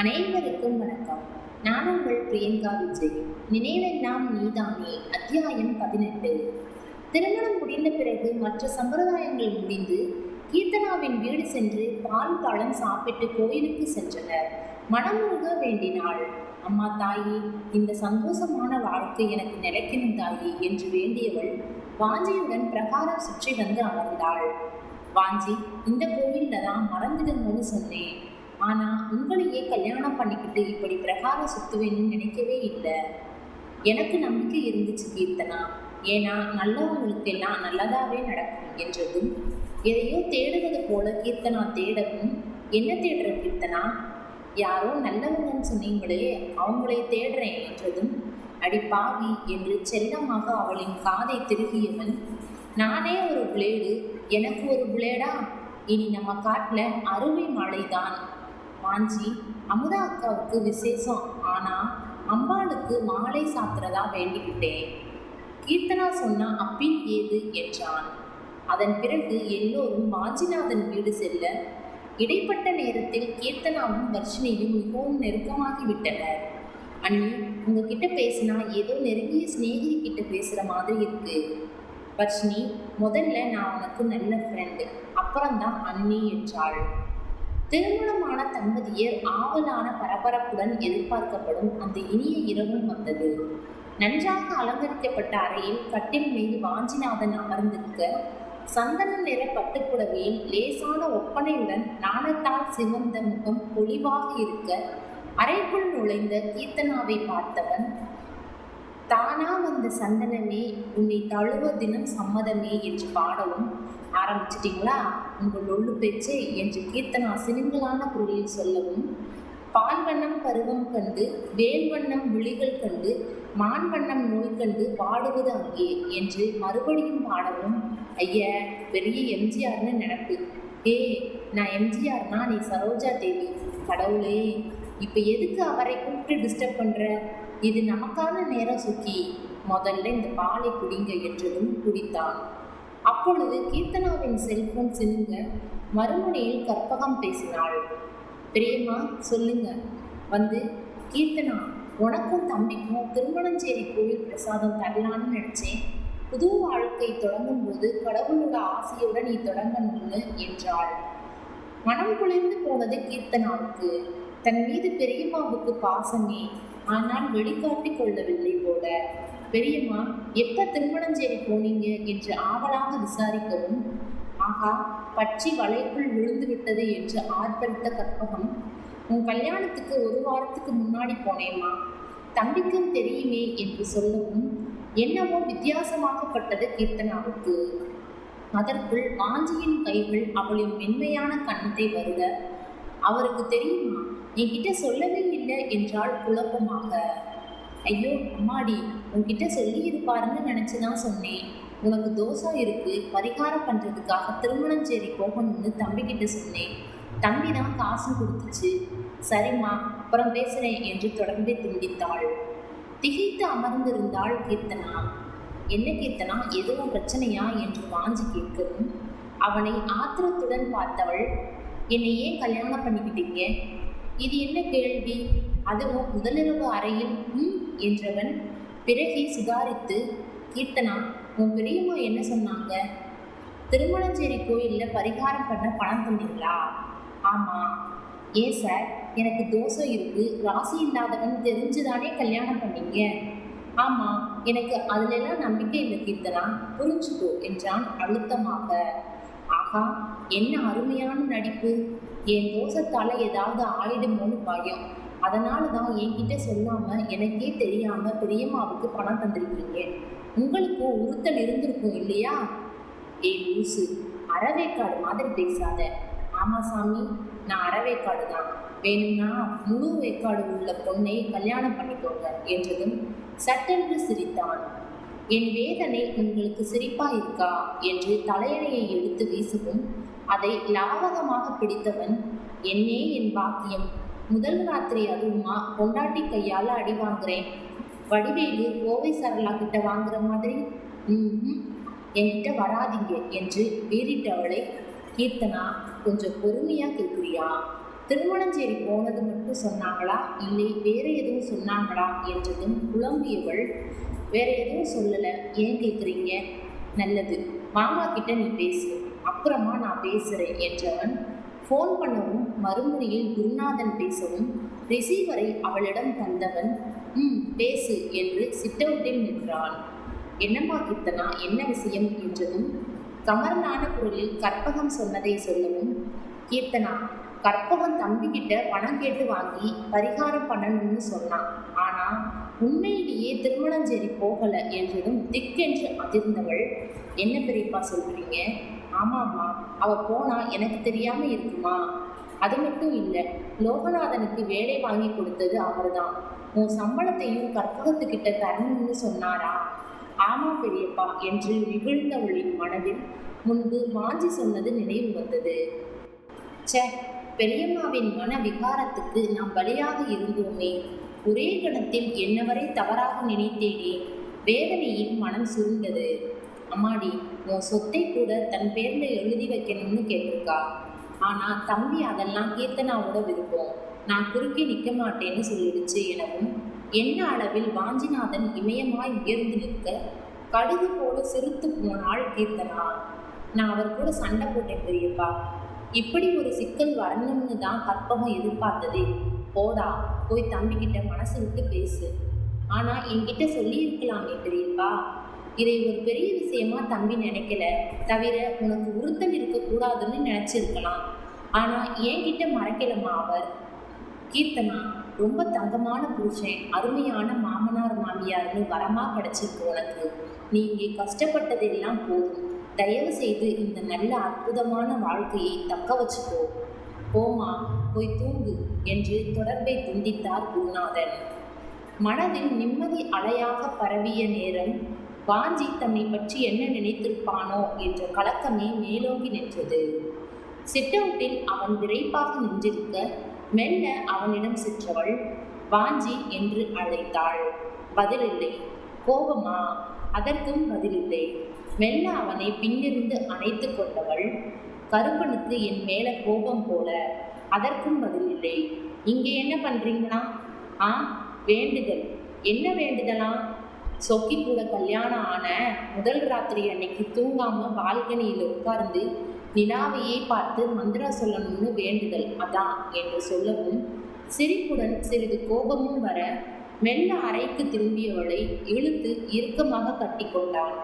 அனைவருக்கும் வணக்கம். நான் உங்கள் பிரியங்கா விஜய். நினைவெல்லாம் நீதானே? அத்தியாயம் பதினெட்டு. திருமணம் முடிந்த பிறகு மற்ற சம்பிரதாயங்கள் முடிந்து கீர்த்தனாவின் வீடு சென்று பால் பழம் சாப்பிட்டு கோயிலுக்கு சென்றனர். மனமுருக வேண்டினாள். அம்மா தாயி இந்த சந்தோஷமான வாழ்க்கை எனக்கு நிலைக்கணும் தாயி என்று வேண்டியவள் வாஞ்சியுடன் பிரகாரம் சுற்றி வந்து அமர்ந்தாள். வாஞ்சி இந்த கோவிலில் தான் மறந்துடுங்கன்னு சொன்னேன். ஆனா உங்களையே கல்யாணம் பண்ணிக்கிட்டு இப்படி பிரகாரம் சுத்துவேன்னு நினைக்கவே இல்லை. எனக்கு நம்பிக்கை இருந்துச்சு கீர்த்தனா. ஏன்னா நல்லவங்களுக்கு எல்லாம் நல்லதாவே நடக்கும் என்றதும் எதையோ தேடுவது போல கீர்த்தனா தேடவும் என்ன தேடுற கீர்த்தனா? யாரோ நல்லவங்கன்னு சொன்னீங்களே அவங்களை தேடுறேன் என்றதும் அடி பாவி என்று செல்லமாக அவளின் காதை திருகியவன் நானே ஒரு பிளேடு எனக்கு ஒரு பிளேடா இனி நம்ம காட்டுல அருமை மழைதான் வாஞ்சி அமுதா அக்காவுக்கு விசேஷம். ஆனா அம்பாளுக்கு மாலை சாத்துறதா வேண்டிக்கிட்டேன். கீர்த்தனா சொன்னா அப்பின் ஏது? என்றான். அதன் பிறகு எல்லோரும் வாஞ்சிநாதன் வீடு செல்ல இடைப்பட்ட நேரத்தில் கீர்த்தனாவும் வர்ஷினியும் மிகவும் நெருக்கமாகி விட்டனர். அண்ணி உங்ககிட்ட பேசினா ஏதோ நெருங்கிய சிநேகிதி கிட்ட பேசுற மாதிரி இருக்கு. வர்ஷினி முதல்ல நான் உனக்கு நல்ல ஃப்ரெண்டு அப்புறம்தான் அண்ணி என்றாள். திருமணமான தம்பதியர் ஆவலான பரபரப்புடன் எதிர்பார்க்கப்படும் அந்த இனிய இரவும் வந்தது. நன்றாக அலங்கரிக்கப்பட்ட அறையில் கட்டில் மீது வாஞ்சிநாதன் அமர்ந்திருக்க சந்தன நிற பட்டுப்புடவையில் லேசான ஒப்பனையுடன் நாணத்தால் சிவந்த முகம் பொலிவாக இருக்க அறைக்குள் நுழைந்த கீர்த்தனாவை பார்த்தவன் தானா வந்த சந்தனமே உன்னை தழுவ தினம் சம்மதமே என்று பாடவும் ஆரம்பிச்சிட்டிங்களா? உங்கள் ஒள்ளு பேச்சே என்று கீர்த்தனா சினிங்களான குரலில் சொல்லவும் பால் வண்ணம் பருவம் கண்டு வேல் வண்ணம் விழிகள் கண்டு மான் வண்ணம் நோய் கண்டு பாடுவது அங்கே என்று மறுபடியும் பாடவும் ஐய பெரிய எம்ஜிஆர்னு நினப்பு. ஏ நான் எம்ஜிஆர்னா நீ சரோஜா தேவி. கடவுளே இப்போ எதுக்கு அவரை கூப்பிட்டு டிஸ்டர்ப் பண்ணுற இது நமக்கான நேரம் சுக்கி முதல்ல இந்த பாலை குடிங்க என்றதும் குடித்தான். அப்பொழுது கீர்த்தனாவின் செல்போன் சினுங்க மறுமுனையில் கற்பகம் பேசினாள். பிரேமா சொல்லுங்க. வந்து கீர்த்தனா உனக்கும் தம்பிக்கும் திருமணஞ்சேரி கோயில் பிரசாதம் தரலான்னு நினைச்சேன். புது வாழ்க்கை தொடங்கும் போது கடவுளோட ஆசையுடன் நீ தொடங்கணும்னு என்றாள். மனம் குளிர்ந்து போனது கீர்த்தனாவுக்கு. தன் மீது பெரியம்மாவுக்கு பாசமே ஆனால் வெளிக்காட்டி கொள்ளவில்லை போல. பெரியம்மா எப்ப திருமணஞ்சேரி போனீங்க? என்று ஆவலாக விசாரிக்கவும் ஆகா பட்சி வலைக்குள் விழுந்து விட்டது என்று ஆர்ப்பரித்த கற்பகம் உன் கல்யாணத்துக்கு ஒரு வாரத்துக்கு முன்னாடி போனேம்மா. தம்பிக்கும் தெரியுமே என்று சொல்லவும் என்னவோ வித்தியாசமாக்கப்பட்டது கீர்த்தனாவுக்கு. அதற்குள் வாஞ்சியின் கைகள் அவளின் மென்மையான கண்ணத்தை வருக அவருக்கு தெரியுமா? என்கிட்ட சொல்லவே இல்லை என்றால் குழப்பமாக. ஐயோ அம்மாடி உன்கிட்ட சொல்லி இருப்பாருன்னு நினச்சி தான் சொன்னேன். உனக்கு தோசை இருக்கு பரிகாரம் பண்ணுறதுக்காக திருமணஞ்சேரி போகணும்னு தம்பிக்கிட்ட சொன்னேன். தம்பி தான் காசு கொடுத்துச்சு. சரிம்மா அப்புறம் பேசுகிறேன் என்று தொடர்ந்து துண்டித்தாள். திகைத்து அமர்ந்திருந்தாள் கீர்த்தனா. என்ன கீர்த்தனா எதுவும் பிரச்சனையா? என்று வாஞ்சி கேட்கவும் அவனை ஆத்திரத்துடன் பார்த்தவள் என்னை ஏன் கல்யாணம் பண்ணிக்கிட்டீங்க? இது என்ன கேள்வி? அதுவும் முதலிரவு அறையில் ம் என்றவன் பிறகி சுதாரித்து கீர்த்தனா உன் பெரியம்மா என்ன சொன்னாங்க? திருமணஞ்சேரி கோயிலில் பரிகாரம் பண்ண பணம் தந்தீங்களா ஆமாம் ஏன் சார்? எனக்கு தோசை இருக்கு. ராசி இல்லாதவன் தெரிஞ்சுதானே கல்யாணம் பண்ணீங்க? ஆமாம் எனக்கு அதுலெல்லாம் நம்பிக்கை இல்லை கீர்த்தனா. புரிஞ்சுக்கோ என்றான் அழுத்தமாக. ஆஹா என்ன அருமையான நடிப்பு. என் தோசத்தால் ஏதாவது ஆயிடுமோன்னு பயம். அதனால தான் என்கிட்ட சொல்லாமல் எனக்கே தெரியாமல் பெரியம்மாவுக்கு பணம் தந்திருக்கீங்க உங்களுக்கும் உறுத்தல் இருந்திருக்கும் இல்லையா? ஏ லூசு அறவேக்காடு மாதிரி பேசாத. ஆமாம் சாமி நான் அறவேக்காடு தான் வேணும்னா முழு வேக்காடு உள்ள பொண்ணை கல்யாணம் பண்ணிக்கோங்க என்றதும் சட்டென்று சிரித்தான். என் வேதனை உங்களுக்கு சிரிப்பா இருக்கா? என்று தலையணையை எடுத்து வீசவும் அதை லாவகமாக பிடித்தவன் என்னே என் பாக்கியம் முதல் ராத்திரி அதுவுமா? பொண்டாட்டி கையால் அடி வாங்குறேன். வடிவேலு கோவை சரளா கிட்ட வாங்குற மாதிரி? ம் என்கிட்ட வராதீங்க என்று வீறிட்டவளை கீர்த்தனா கொஞ்சம் பொறுமையா கேட்குறியா திருமணஞ்சேரி போனது மட்டும் சொன்னாங்களா? இல்லை வேற எதுவும் சொன்னாங்களா? என்றதும் குழம்பியவள் வேற எதுவும் சொல்லலை. ஏன் கேட்குறீங்க நல்லது. மாமா கிட்ட நீ பேசு. அப்புறமா நான் பேசுகிறேன் என்றவன் ஃபோன் பண்ணவும் மறுமுறையில் குருநாதன் பேசவும் ரிசீவரை அவளிடம் தந்தவன் ம் பேசு என்று சிட்டவுட்டில் நின்றான். என்னம்மா கீர்த்தனா என்ன விஷயம்? என்றதும் கமர்னான குரலில் கற்பகம் சொன்னதை சொல்லவும் கீர்த்தனா கற்பகம் தம்பிக்கிட்ட பணம் கேட்டு வாங்கி பரிகாரம் பண்ணணும்னு சொன்னான். ஆனா உண்மையிலேயே திருமணஞ்சேரி போகல என்றதும் திக்கென்று அதிர்ந்தவள் என்ன பெரியப்பா சொல்றீங்க? ஆமாம்மா அவ போனா எனக்கு தெரியாம இருக்குமா? அது மட்டும் இல்லை லோகநாதனுக்கு வேலை வாங்கி கொடுத்தது அவர்தான். உன் சம்பளத்தையும் கற்பகத்துக்கிட்ட தரணும்னு சொன்னாரா? ஆமா பெரியப்பா என்று நிகழ்ந்தவளின் மனதில் முன்பு மாஞ்சி சொன்னது நினைவு வந்தது. ச்சே பெரியம்மாவின் மன விகாரத்துக்கு நாம் பலியாக இருந்தோமே. ஒரே கணத்தில் என்னவரை தவறாக நினைத்தேனே. வேதனையில் மனம் சுருண்டது அம்மாடி உன் சொத்தை கூட தன் பேர்ல எழுதி வைக்கணும்னு கேட்டிருக்கா. ஆனா தம்பி அதெல்லாம் கீர்த்தனாவோட விருப்பம். நான் குறுக்கே நிற்க மாட்டேன்னு சொல்லிடுச்சு எனவும். என்ன அளவில் வாஞ்சிநாதன் இமயமாய் உயர்ந்து நிற்க கடுகு போல சிரித்து போனாள் கீர்த்தனா. நான் அவர் கூட சண்டை போட்டேன் பெரியப்பா. இப்படி ஒரு சிக்கல் வரணும்னு தான் கற்பகம் எதிர்பார்த்ததே. போடா போய் தம்பிக்கிட்ட மனசு விட்டு பேசு. ஆனா என்கிட்ட சொல்லியிருக்கலாமே பெரியப்பா. இதை ஒரு பெரிய விஷயமா தம்பி நினைக்கல. தவிர உனக்கு உறுத்தல் இருக்கக்கூடாதுன்னு நினைச்சிருக்கலாம். ஆனா என்கிட்ட மறைக்கலமா அவர். கீர்த்தனா ரொம்ப தங்கமான புருஷன் அருமையான மாமனார் மாமியார்னு வரமா கிடைச்சிருக்கு உனக்கு. நீ இங்கே கஷ்டப்பட்டதெல்லாம் போதும். தயவு செய்து இந்த நல்ல அற்புதமான வாழ்க்கையை தக்க வச்சுக்கோ. போமா போய் தூங்கு என்று தொடர்பை துண்டித்தார் குருநாதன். மனதில் நிம்மதி அலையாக பரவிய நேரம் வாஞ்சி தன்னை பற்றி என்ன நினைத்திருப்பானோ என்ற கலக்கமே மேலோங்கி நின்றது. சிட்டவுட்டில் அவன் விரைப்பாக நின்றிருக்க மெல்ல அவனிடம் சென்றவள் வாஞ்சி என்று அழைத்தாள். பதிலில்லை. கோபமா? அதற்கும் பதிலில்லை. மெல்ல அவனை பின்னிருந்து அணைத்து கொண்டவள் கருப்பனுக்கு என் மேல கோபம் போல அதற்கும் பதில் இல்லை. இங்கே என்ன பண்றீங்களா? ஆ வேண்டுதல். என்ன வேண்டுதலா? சொக்கி கூட கல்யாணம் ஆன முதல் ராத்திரி அன்னைக்கு தூங்காம பால்கனியில் உட்கார்ந்து நிலாவையே பார்த்து மந்திரா சொல்லணும்னு வேண்டுதல் அதான் என்று சொல்லவும் சிரிப்புடன் சிறிது கோபமும் வர மெல்ல அறைக்கு திரும்பியவளை இழுத்து இறுக்கமாக கட்டிக்கொண்டான்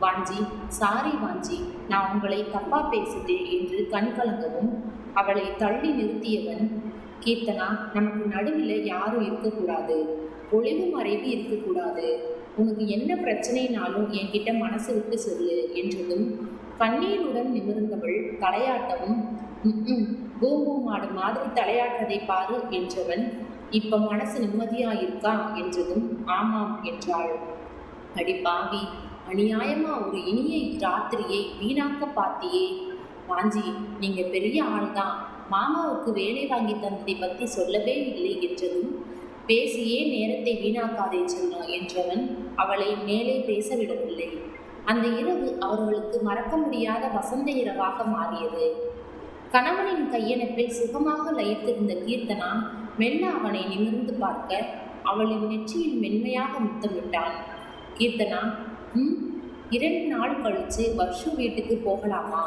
வாஞ்சி சாரி வாஞ்சி நான் உங்களை தப்பா பேசுதேன் என்று கண் கலங்கவும் அவளை தள்ளி நிறுத்தியவன் கீர்த்தனா நமக்கு நடுவில் யாரும் இருக்கக்கூடாது. ஒளிவு மறைவு இருக்கக்கூடாது. உனக்கு என்ன பிரச்சனைனாலும் என்கிட்ட மனசு விட்டு சொல்லு என்றதும் கண்ணீருடன் நிமிர்ந்தவள் தலையாட்டவும் பூம்பூம் ஆடு மாடு மாதிரி தலையாட்டதை பாரு என்றவன் இப்ப மனசு நிம்மதியா இருக்கா? என்றதும் ஆமாம் என்றாள். அடி பாவி அநியாயமா ஒரு இனிய ராத்திரியை வீணாக்க பார்த்தியே? வாஞ்சி நீங்க பெரிய ஆள்தான். மாமாவுக்கு வேலை வாங்கி தந்ததை பத்தி சொல்லவே இல்லை என்றதும் பேசியே நேரத்தை வீணாக்காதே சொன்னான் என்றவன் அவளை மேலே பேசவிடவில்லை. அந்த இரவு அவர்களுக்கு மறக்க முடியாத வசந்த இரவாக மாறியது. கணவனின் கையணைப்பில் சுகமாக லயித்திருந்த கீர்த்தனா மெல்ல அவனை நிமிர்ந்து பார்க்க அவளின் நெற்றியில் மென்மையாக முத்தமிட்டான். கீர்த்தனா ம் இரண்டு நாள் கழிச்சு வர்ஷு வீட்டுக்கு போகலாமா?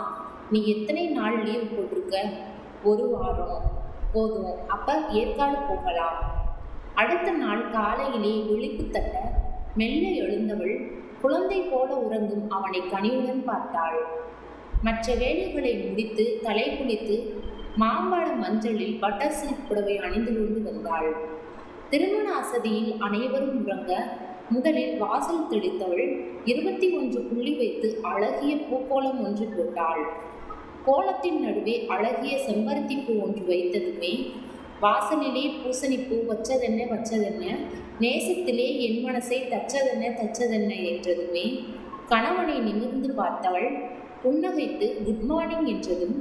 நீ எத்தனை நாள் லீவ் போட்டிருக்க? ஒரு வாரம். போதும். அப்ப ஏற்காடு போகலாம். அடுத்த நாள் காலையிலே விழிப்பு தட்ட மெல்ல எழுந்தவள் குழந்தை போல உறங்கும் அவனை கனிவுடன் பார்த்தாள். மற்ற வேலைகளை முடித்து தலை குளித்து மாம்பழ மஞ்சளில் பட்டர் சில்க் புடவை அணிந்து கொண்டு வந்தாள். திருமண அசதியில் அனைவரும் உறங்க முதலில் வாசல் தெளித்தவள் இருபத்தி ஒன்று புள்ளி வைத்து அழகிய பூக்கோலம் ஒன்று போட்டாள். கோலத்தின் நடுவே அழகிய செம்பருத்தி பூ ஒன்று வைத்ததுமே வாசலிலே பூசணி பூ வச்சதென்ன வச்சதென்ன? நேசத்திலே என் மனசை தச்சதென்ன தச்சதென்ன என்றதுமே கணவனை நிமிர்ந்து பார்த்தவள் புன்னகைத்து குட் மார்னிங் என்றதும்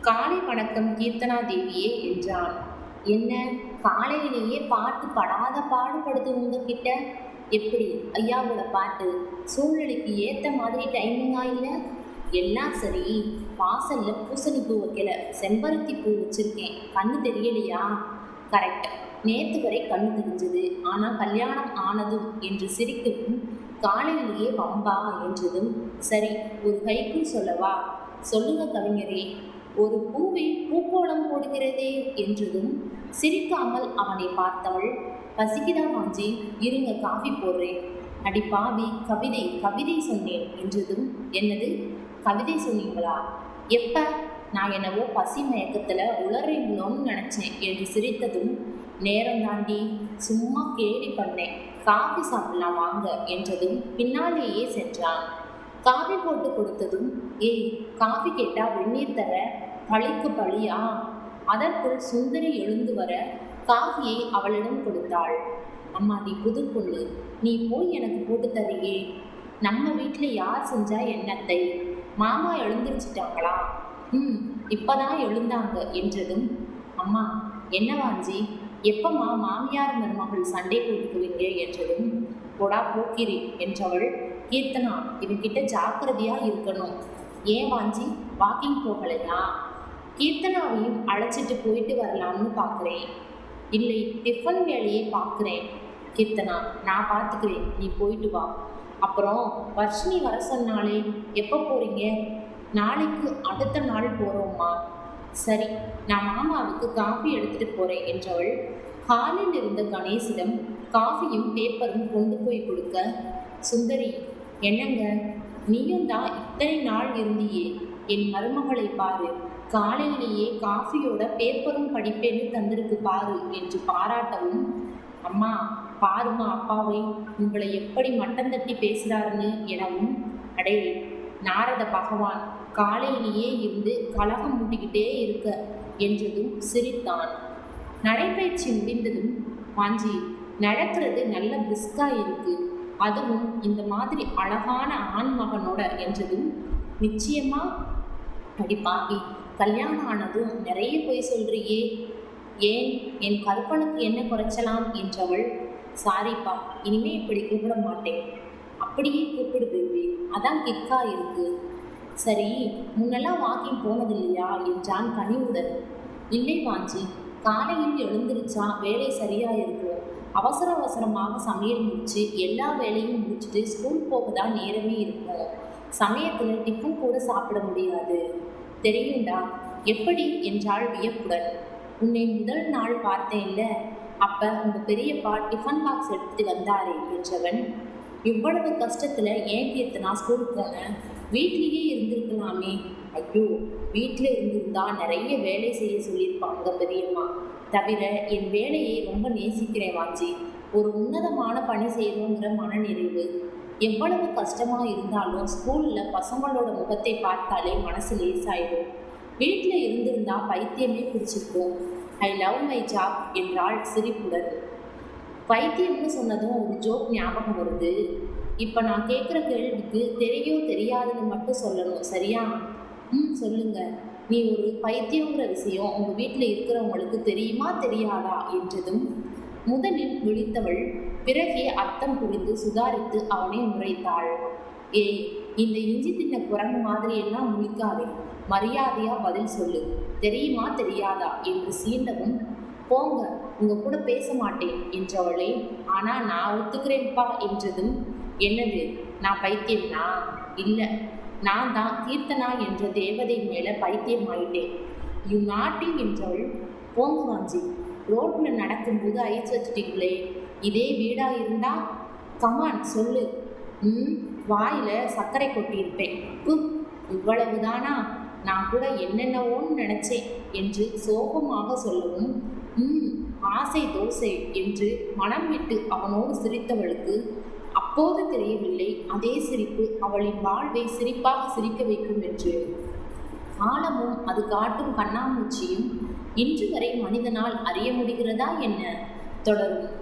காலை வணக்கம் கீர்த்தனா தேவியே என்றான். என்ன? காலையிலேயே பாட்டு படாத பாடுபடுது உங்ககிட்ட? எப்படி ஐயாவோட பாட்டு சூழ்நிலைக்கு ஏற்ற மாதிரி டைமிங்காக இல்லை? எல்லாம் சரி வாசல்ல பூசணி பூ வைக்கல செம்பருத்தி பூ வச்சிருக்கேன். கண்ணு தெரியலையா? கரெக்ட் நேத்து வரை கண்ணு தெரிஞ்சது. ஆனா கல்யாணம் ஆனதும் என்று சிரிக்கவும் காலையிலேயே வம்பா என்றதும் சரி ஒரு கைக்கு சொல்லவா? சொல்லுங்க கவிஞரே. ஒரு பூவை பூக்கோளம் போடுகிறதே என்றதும் சிரிக்காமல் அவனை பார்த்தவள் பசிக்குதா மாஜி இருங்க காஃபி போடுறேன். அடி பாவி கவிதை கவிதை சொன்னேன் என்றதும் என்னது? கவிதை சொன்னீங்களா? எப்ப? நான் என்னவோ பசி மயக்கத்துல உளறீங்களோன்னு நினைச்சேன் என்று சிரித்ததும் நேரம் தாண்டி சும்மா கேலி பண்ணேன். காஃபி சாப்பிடலாம் வாங்க என்றதும் பின்னாலேயே சென்றான். காஃபி போட்டு கொடுத்ததும் ஏய் காஃபி கேட்டா வெந்நீர் தர? பழிக்கு பழியா? அதற்குள் சுந்தரி எழுந்து வர காஃபியை அவளிடம் கொடுத்தாள். அம்மா நீ புது பொண்ணு. நீ போய் எனக்கு போட்டு தரியே நம்ம வீட்டில் யார் செஞ்சா எண்ணத்தை மாமா எழுந்திருச்சிட்டாங்களா? ம் இப்பதான் எழுந்தாங்க என்றதும் அம்மா என்ன வாஞ்சி எப்பம்மா மாமியார் மருமகள் சண்டை போட்டுக்குவீங்க? என்றதும் போடா போக்கிரி என்றவள் கீர்த்தனா இவன்கிட்ட ஜாக்கிரதையா இருக்கணும். ஏன் வாஞ்சி? வாக்கிங் போகலையா? கீர்த்தனாவையும் அழைச்சிட்டு போயிட்டு வரலாம்னு பார்க்குறேன் இல்லை டிஃபன் வேலையை பார்க்குறேன். கீர்த்தனா நான் பார்த்துக்கிறேன். நீ போயிட்டு வா. அப்புறம் வர்ஷினி வர சொன்னாலே எப்போ போகிறீங்க நாளைக்கு அடுத்த நாள் போகிறோம்மா சரி நான் மாமாவுக்கு காஃபி எடுத்துட்டு போகிறேன் என்றவள் ஹாலில் இருந்த கணேசிடம் காஃபியும் பேப்பரும் கொண்டு போய் கொடுக்க சுந்தரி என்னங்க? நீயும் தான் இத்தனை நாள் இருந்தியே. என் மருமகளை பாரு. காலையிலேயே காஃபியோட பேப்பரும் படிப்பேன்னு தந்திருக்கு பாரு என்று பாராட்டவும் அம்மா பாருமா அப்பாவை உங்களை எப்படி மட்டம் தட்டி பேசுகிறாருன்னு எனவும் அடே நாரத பகவான் காலையிலேயே இருந்து கலகம் மூட்டிக்கிட்டே இருக்க என்றதும் சிரித்தான். நடைபயிற்சி முடிந்ததும் வாஞ்சி நடக்கிறது நல்ல பிரிஸ்கா இருக்கு. அதுவும் இந்த மாதிரி அழகான ஆண் மகனோட என்றதும் நிச்சயமா அடி பாவி கல்யாணம் ஆனதும் நிறைய போய் சொல்றியே. ஏன்? என் கற்பனுக்கு என்ன குறைச்சலாம்? என்றவள் சாரிப்பா இனிமே இப்படி கூப்பிட மாட்டேன். அப்படியே கூப்பிடு பேபி அதான் கிக்கா இருக்கு. சரி முன்னெல்லாம் வாக்கிங் போனது இல்லையா என்றான் கனிவுடன். இல்லை வாஞ்சி காலையில் எழுந்திருச்சா? வேலை சரியா இருக்கும். அவசர அவசரமாக சமையல் முடிச்சு எல்லா வேலையும் முடிச்சுட்டு ஸ்கூல் போக தான் நேரமே இருக்கும். சமயத்தில் டிஃபன் கூட சாப்பிட முடியாது. தெரியும்டா? எப்படி? என்றாள் வியப்புடன். உன்னை முதல் நாள் பார்த்தேன்ல. அப்ப உங்க பெரியப்பா டிஃபன் பாக்ஸ் எடுத்து வந்தாரே என்றவன். இவ்வளவு கஷ்டத்துல ஏன் கீர்த்தனா ஸ்கூல் போன? வீட்லயே இருந்திருக்கலாமே. ஐயோ வீட்டில் இருந்திருந்தா நிறைய வேலை செய்ய சொல்லியிருப்பாங்க பெரியம்மா. தவிர என் வேலையை ரொம்ப நேசிக்கிறேன் வாஞ்சி. ஒரு உன்னதமான பணி செய்யணுங்கிற மனநிறைவு. எவ்வளவு கஷ்டமா இருந்தாலும் ஸ்கூல்ல பசங்களோட முகத்தை பார்த்தாலே மனசு லேசாயிடும். வீட்டில் இருந்திருந்தா பைத்தியமே பிடிச்சிருக்கும். ஐ லவ் மை ஜாப் என்றால் சிரிப்புடன். பைத்தியம்னு சொன்னதும் ஒரு ஜோக் ஞாபகம் வருது. இப்போ நான் கேட்குற கேள்விக்கு தெரியும் தெரியாதுன்னு மட்டும் சொல்லணும் சரியா? ம் சொல்லுங்க. நீ ஒரு பைத்தியங்கிற விஷயம் உங்கள் வீட்டில் இருக்கிறவங்களுக்கு தெரியுமா தெரியாதா? என்றதும் முதலில் விழித்தவள் பிறகே அர்த்தம் புரிந்து சுதாரித்து அவனை முறைத்தாள். ஏய் இந்த இஞ்சி தின்ன குரங்கு மாதிரி எல்லாம் முழிக்காதே. மரியாதையா பதில் சொல்லு. தெரியுமா தெரியாதா? என்று சீண்டவும் போங்க உங்க கூட பேச மாட்டேன் என்றவளே. ஆனா நான் ஒத்துக்கிறேன்ப்பா என்றதும் என்னது நான் பைத்தியம்னா? இல்லை நான் தான் கீர்த்தனா என்ற தேவதை மேல பைத்தியம் ஆயிட்டேன் யூ நாட்டி என்றவள் போங்க வாஞ்சி. ரோட்ல நடக்கும்போது ஐஸ் வச்சுட்டீங்களே. இதே வீடாக இருந்தா கமான் சொல்லு. ம் வாயில சர்க்கரை கொட்டியிருப்பேன். கு இவ்வளவுதானா? நான் கூட என்னென்னவோன்னு நினைச்சேன் என்று சோகமாக சொல்லவும் ம் ஆசை தோசை என்று மனம் விட்டு அவனோடு சிரித்தவளுக்கு அப்போது தெரியவில்லை அதே சிரிப்பு அவளின் வாழ்வை சிரிப்பாக சிரிக்க வைக்கும் என்று. காலமும் அது காட்டும் கண்ணாமூச்சியும் இன்று வரை மனிதனால் அறிய முடிகிறதா என்ன? தொடரும்.